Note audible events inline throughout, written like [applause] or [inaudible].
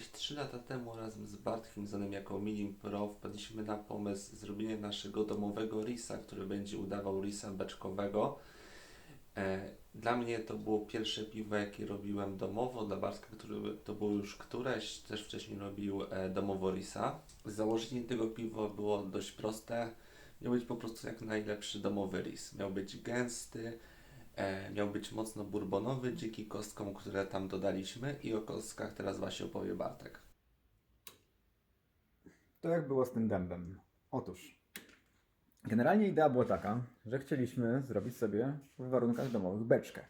jakieś 3 lata temu razem z Bartkiem, znanym jako Milim Pro, wpadliśmy na pomysł zrobienia naszego domowego risa, który będzie udawał risa beczkowego. E, Dla mnie to było pierwsze piwo, jakie robiłem domowo. Dla Bartka, który to było już któreś, też wcześniej robił e, domowo risa. Założenie tego piwa było dość proste. Miał być po prostu jak najlepszy domowy ris. Miał być gęsty, e, miał być mocno bourbonowy, dzięki kostkom, które tam dodaliśmy i o kostkach teraz właśnie opowie Bartek. To jak było z tym dębem? Otóż, generalnie idea była taka, że chcieliśmy zrobić sobie w warunkach domowych beczkę.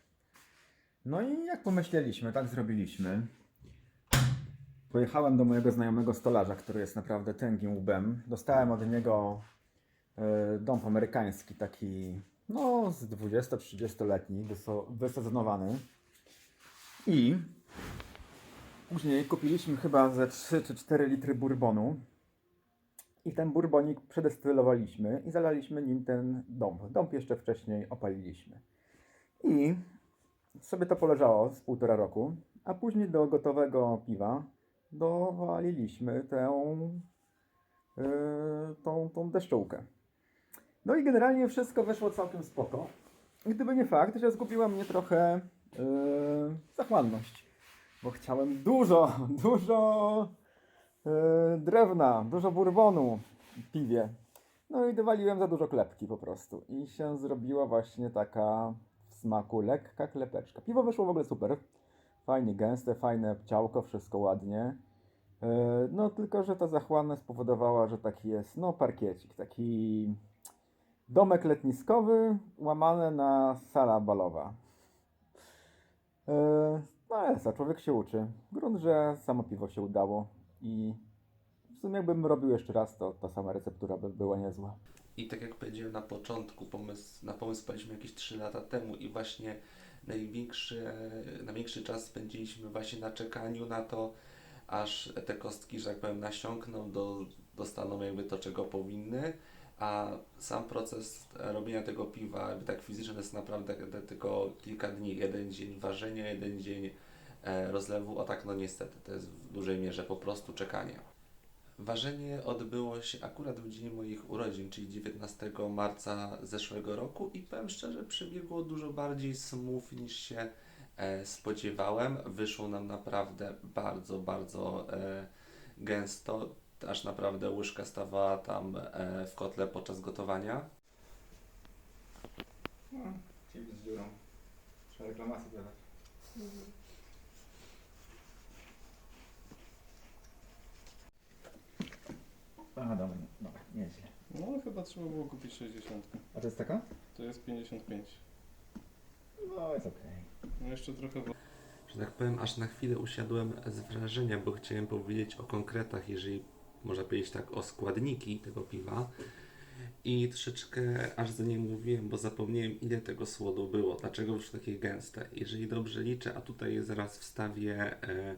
No i jak pomyśleliśmy, tak zrobiliśmy. Pojechałem do mojego znajomego stolarza, który jest naprawdę tęgim łbem. Dostałem od niego e, dom amerykański, taki no z 20-30-letni, wyso- wysezonowany. I później kupiliśmy chyba ze 3 czy 4 litry bourbonu. I ten bourbonik przedestylowaliśmy i zalaliśmy nim ten dąb. Dąb jeszcze wcześniej opaliliśmy. I sobie to poleżało z półtora roku, a później do gotowego piwa dowaliliśmy tę, yy, tą, tą deszczołkę. No i generalnie wszystko wyszło całkiem spoko. Gdyby nie fakt, że zgubiła mnie trochę yy, zachłanność. Bo chciałem dużo, [laughs] dużo yy, drewna, dużo bourbonu w piwie. No i dowaliłem za dużo klepki po prostu. I się zrobiła właśnie taka w smaku lekka klepeczka. Piwo wyszło w ogóle super. Fajnie gęste, fajne ciałko, wszystko ładnie. Yy, No tylko, że ta zachłanność spowodowała, że taki jest, no parkiecik, taki domek letniskowy łamane na sala balowa. Yy, No ale co, człowiek się uczy. Grunt, że samo piwo się udało i w sumie jakbym robił jeszcze raz, to ta sama receptura by była niezła. I tak jak powiedziałem na początku, pomysł, na pomysł wpadliśmy jakieś 3 lata temu i właśnie największy, największy czas spędziliśmy właśnie na czekaniu na to, aż te kostki, że tak powiem, nasiąkną, do, dostaną jakby to, czego powinny. A sam proces robienia tego piwa, jakby tak fizyczny, to jest naprawdę tylko kilka dni. Jeden dzień ważenia, jeden dzień e, rozlewu, a tak no niestety, to jest w dużej mierze po prostu czekanie. Ważenie odbyło się akurat w dzień moich urodzin, czyli 19 marca zeszłego roku i powiem szczerze, przebiegło dużo bardziej smooth niż się e, spodziewałem. Wyszło nam naprawdę bardzo, bardzo e, gęsto, aż naprawdę łyżka stawała tam e, w kotle podczas gotowania. No, chip z dziurą. Trzeba reklamację dawać. A, dobra, dobra, nieźle. No chyba trzeba było kupić 60. A to jest taka? To jest 55. No, jest okej. No jeszcze trochę wo- że tak powiem, aż na chwilę usiadłem z wrażenia, bo chciałem powiedzieć o konkretach, jeżeli można powiedzieć tak, o składniki tego piwa. I troszeczkę aż za nie mówiłem, bo zapomniałem ile tego słodu było, dlaczego już takie gęste. Jeżeli dobrze liczę, a tutaj zaraz wstawię e,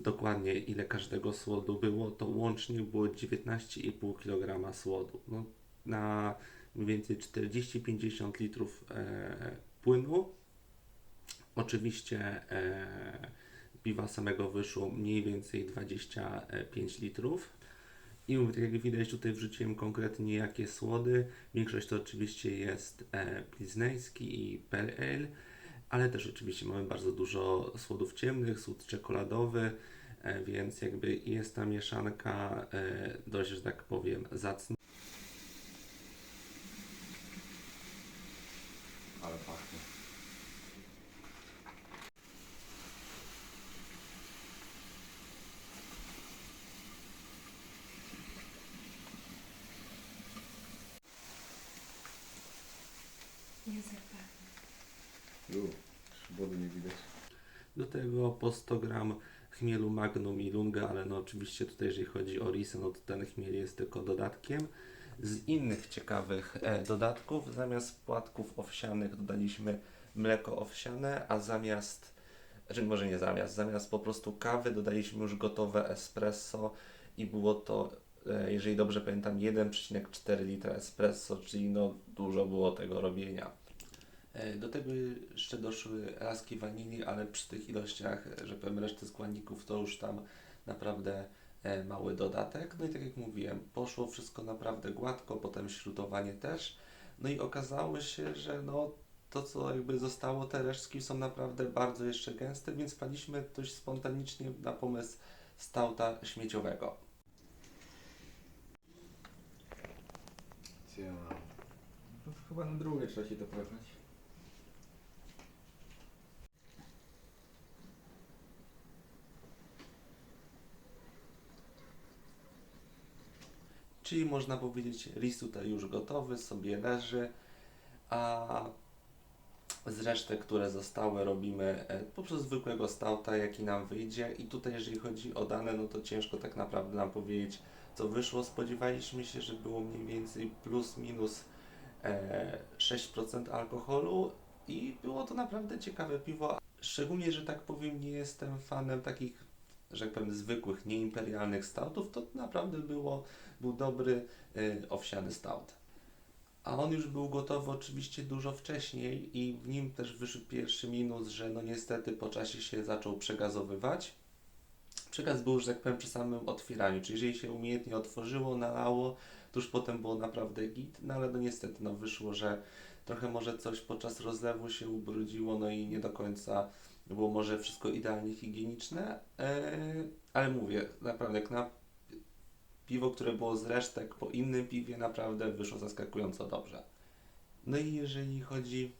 dokładnie ile każdego słodu było, to łącznie było 19,5 kg słodu. No, na mniej więcej 40-50 litrów e, płynu Oczywiście e, piwa samego wyszło mniej więcej 25 litrów. I mówię, tak jak widać, tutaj wrzuciłem konkretnie jakie słody. Większość to oczywiście jest e, i pale ale, ale też oczywiście mamy bardzo dużo słodów ciemnych, słód czekoladowy, e, więc jakby jest ta mieszanka e, dość, że tak powiem, zacna. Ale pachnie. Jest jak pachnie. Ju, wody nie widać. Do tego po 100 gram chmielu Magnum i Lunga, ale no oczywiście tutaj jeżeli chodzi o risę, no to ten chmiel jest tylko dodatkiem. Z innych ciekawych e, dodatków, zamiast płatków owsianych dodaliśmy mleko owsiane, a zamiast, znaczy może nie zamiast, zamiast po prostu kawy dodaliśmy już gotowe espresso i było to, e, jeżeli dobrze pamiętam, 1,4 litra espresso, czyli no dużo było tego robienia. E, Do tego jeszcze doszły laski wanilii, ale przy tych ilościach, że powiem, reszty składników to już tam naprawdę e, mały dodatek. No i tak jak mówiłem, poszło wszystko naprawdę gładko, potem śrutowanie też. No i okazało się, że no to co jakby zostało, te resztki są naprawdę bardzo jeszcze gęste, więc wpadliśmy dość spontanicznie na pomysł stauta śmieciowego. Ja. No, chyba na drugie trzeba się doprowadzać. Czyli można powiedzieć, ris tutaj już gotowy, sobie leży, a z które zostały, robimy e, po prostu zwykłego stauta, jaki nam wyjdzie. I tutaj, jeżeli chodzi o dane, no to ciężko tak naprawdę nam powiedzieć, co wyszło. Spodziewaliśmy się, że było mniej więcej plus minus e, 6% alkoholu i było to naprawdę ciekawe piwo. Szczególnie, że tak powiem, nie jestem fanem takich, że tak powiem, zwykłych, nieimperialnych stautów. To naprawdę było, był dobry e, owsiany stout. A on już był gotowy oczywiście dużo wcześniej i w nim też wyszedł pierwszy minus, że no niestety po czasie się zaczął przegazowywać. Przekaz był, że tak powiem, przy samym otwieraniu, czyli jeżeli się umiejętnie otworzyło, nalało, to już potem było naprawdę git, no ale no niestety no wyszło, że trochę może coś podczas rozlewu się ubrudziło, no i nie do końca było może wszystko idealnie higieniczne, eee, ale mówię, naprawdę jak na piwo, które było z resztek po innym piwie, naprawdę wyszło zaskakująco dobrze. No i jeżeli chodzi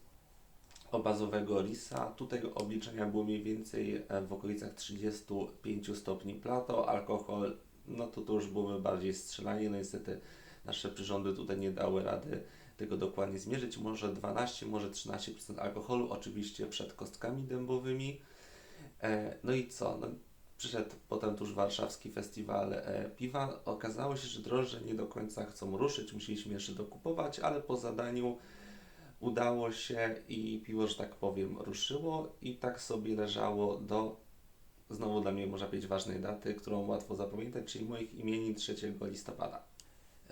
o bazowego risa, tutaj obliczenia były mniej więcej e, w okolicach 35 stopni plato, alkohol, no to to już byłoby bardziej strzelanie, no niestety nasze przyrządy tutaj nie dały rady tego dokładnie zmierzyć, może 12, może 13% alkoholu, oczywiście przed kostkami dębowymi. E, no i co? No, przyszedł potem tuż warszawski festiwal e, piwa. Okazało się, że drożdże nie do końca chcą ruszyć, musieliśmy jeszcze dokupować, ale po zadaniu udało się i piwo, że tak powiem, ruszyło i tak sobie leżało do, znowu dla mnie można powiedzieć, ważnej daty, którą łatwo zapamiętać, czyli moich imienin 3 listopada.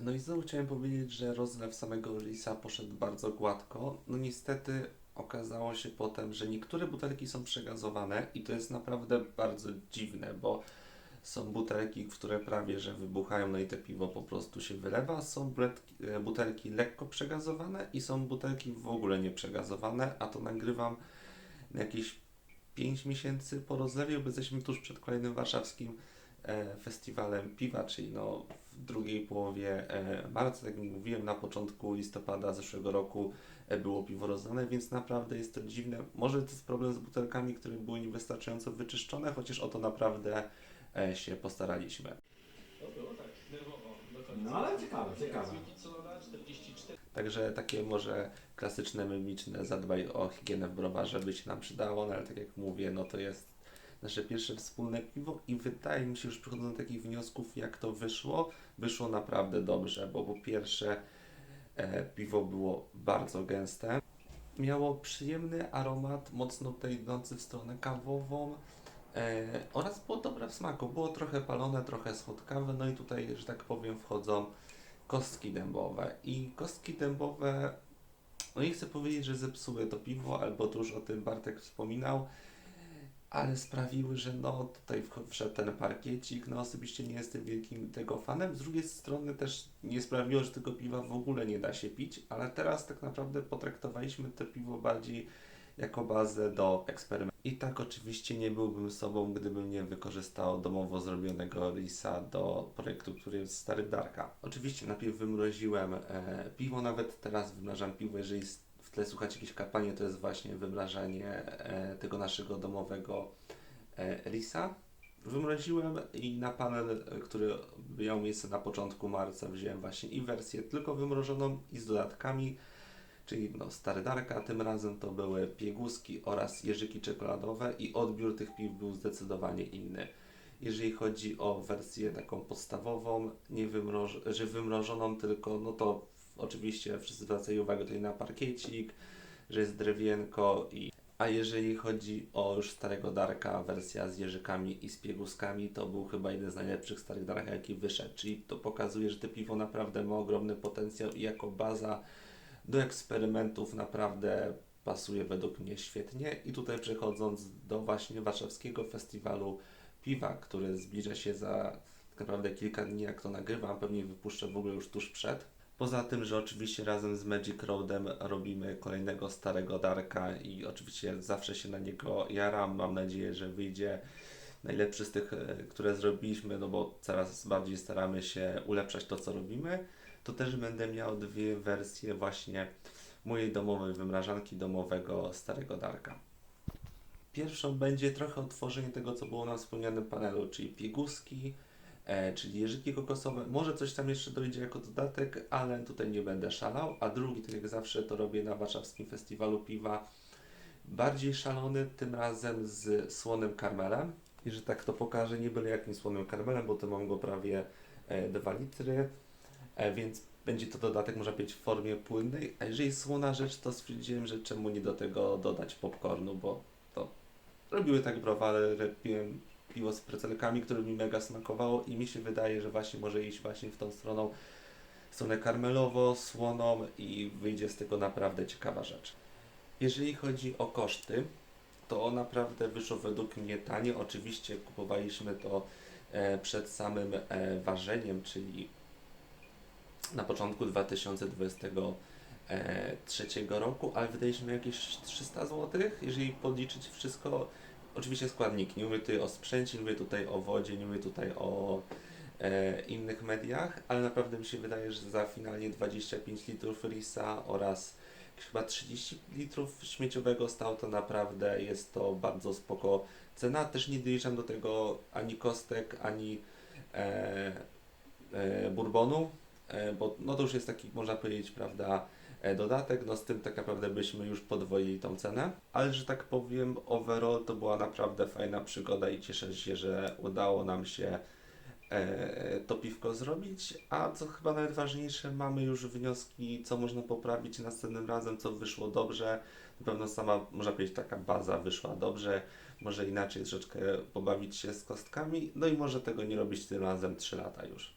No i znowu chciałem powiedzieć, że rozlew samego Lisa poszedł bardzo gładko. No niestety okazało się potem, że niektóre butelki są przegazowane i to jest naprawdę bardzo dziwne, bo są butelki, które prawie że wybuchają, no i te piwo po prostu się wylewa. Są butelki, e, butelki lekko przegazowane i są butelki w ogóle nie przegazowane, a to nagrywam jakieś 5 miesięcy po rozlewie, bo jesteśmy tuż przed kolejnym warszawskim festiwalem piwa, czyli no w drugiej połowie e, marca, tak jak mówiłem, na początku listopada zeszłego roku e, było piwo rozdane, więc naprawdę jest to dziwne. Może to jest problem z butelkami, które były niewystarczająco wyczyszczone, chociaż o to naprawdę e, się postaraliśmy. No ale ciekawe, ciekawe. Także takie może klasyczne, mimiczne zadbaj o higienę w browarze by się nam przydało, no ale tak jak mówię, no to jest nasze pierwsze wspólne piwo i wydaje mi się, już przychodząc do takich wniosków, jak to wyszło, wyszło naprawdę dobrze, bo po pierwsze e, piwo było bardzo gęste, miało przyjemny aromat, mocno tutaj idący w stronę kawową e, oraz było dobre w smaku, było trochę palone, trochę słodkawe, no i tutaj, że tak powiem, wchodzą kostki dębowe. I kostki dębowe, no nie chcę powiedzieć, że zepsuły to piwo, albo to już o tym Bartek wspominał, ale sprawiły, że no tutaj wszedł ten parkiecik, no osobiście nie jestem wielkim tego fanem, z drugiej strony też nie sprawiło, że tego piwa w ogóle nie da się pić, ale teraz tak naprawdę potraktowaliśmy to piwo bardziej jako bazę do eksperymentu. I tak oczywiście nie byłbym sobą, gdybym nie wykorzystał domowo zrobionego risa do projektu, który jest Stary Darka. Oczywiście najpierw wymroziłem e, piwo, nawet teraz wymrażam piwo, jeżeli tle słuchacie jakieś kapanie, to jest właśnie wymrażanie e, tego naszego domowego e, risa. Wymroziłem i na panel, e, który miał miejsce na początku marca, wziąłem właśnie i wersję tylko wymrożoną i z dodatkami, czyli no, stary Darka, tym razem to były pieguski oraz jeżyki czekoladowe i odbiór tych piw był zdecydowanie inny. Jeżeli chodzi o wersję taką podstawową, nie wymroż, że wymrożoną tylko, no to oczywiście wszyscy zwracają uwagę tutaj na parkiecik, że jest drewienko i a jeżeli chodzi o już starego Darka, wersja z jeżykami i z pieguskami, to był chyba jeden z najlepszych starych Darka, jaki wyszedł. Czyli to pokazuje, że to piwo naprawdę ma ogromny potencjał i jako baza do eksperymentów naprawdę pasuje według mnie świetnie. I tutaj przechodząc do właśnie warszawskiego festiwalu piwa, które zbliża się za tak naprawdę kilka dni, jak to nagrywam, pewnie wypuszczę w ogóle już tuż przed. Poza tym, że oczywiście razem z Magic Roadem robimy kolejnego starego Darka i oczywiście zawsze się na niego jaram. Mam nadzieję, że wyjdzie najlepszy z tych, e, które zrobiliśmy, no bo coraz bardziej staramy się ulepszać to, co robimy. To też będę miał dwie wersje właśnie mojej domowej wymrażanki domowego starego Darka. Pierwszą będzie trochę odtworzenie tego, co było na wspomnianym panelu, czyli pieguski, e, czyli jeżyki kokosowe. Może coś tam jeszcze dojdzie jako dodatek, ale tutaj nie będę szalał. A drugi, tak jak zawsze to robię na warszawskim festiwalu piwa, bardziej szalony, tym razem z słonym karmelem. I że tak to pokażę, nie byle jakim słonym karmelem, bo to mam go prawie e, 2 litry, e, więc będzie to dodatek, można powiedzieć, w formie płynnej. A jeżeli słona rzecz, to stwierdziłem, że czemu nie do tego dodać popcornu, bo to robiły tak browary, piłem piwo z precelkami, które mi mega smakowało i mi się wydaje, że właśnie może iść właśnie w tą stroną, stronę karmelowo, słoną i wyjdzie z tego naprawdę ciekawa rzecz. Jeżeli chodzi o koszty, to naprawdę wyszło według mnie tanie. Oczywiście kupowaliśmy to e, przed samym e, ważeniem, czyli na początku 2023 roku, ale wydaliśmy jakieś 300 zł, jeżeli podliczyć wszystko. Oczywiście składniki. Nie mówię tutaj o sprzęcie, nie mówię tutaj o wodzie, nie mówię tutaj o e, innych mediach, ale naprawdę mi się wydaje, że za finalnie 25 litrów risa oraz chyba 30 litrów śmieciowego stał to naprawdę jest to bardzo spoko cena. Też nie doliczam do tego ani kostek, ani e, e, bourbonu, e, bo no to już jest taki, można powiedzieć, prawda, dodatek. No z tym tak naprawdę byśmy już podwoili tą cenę. Ale że tak powiem, overall to była naprawdę fajna przygoda i cieszę się, że udało nam się e, to piwko zrobić, a co chyba najważniejsze, mamy już wnioski, co można poprawić następnym razem, co wyszło dobrze. Na pewno sama, można powiedzieć, taka baza wyszła dobrze, może inaczej troszeczkę pobawić się z kostkami, no i może tego nie robić tym razem 3 lata już.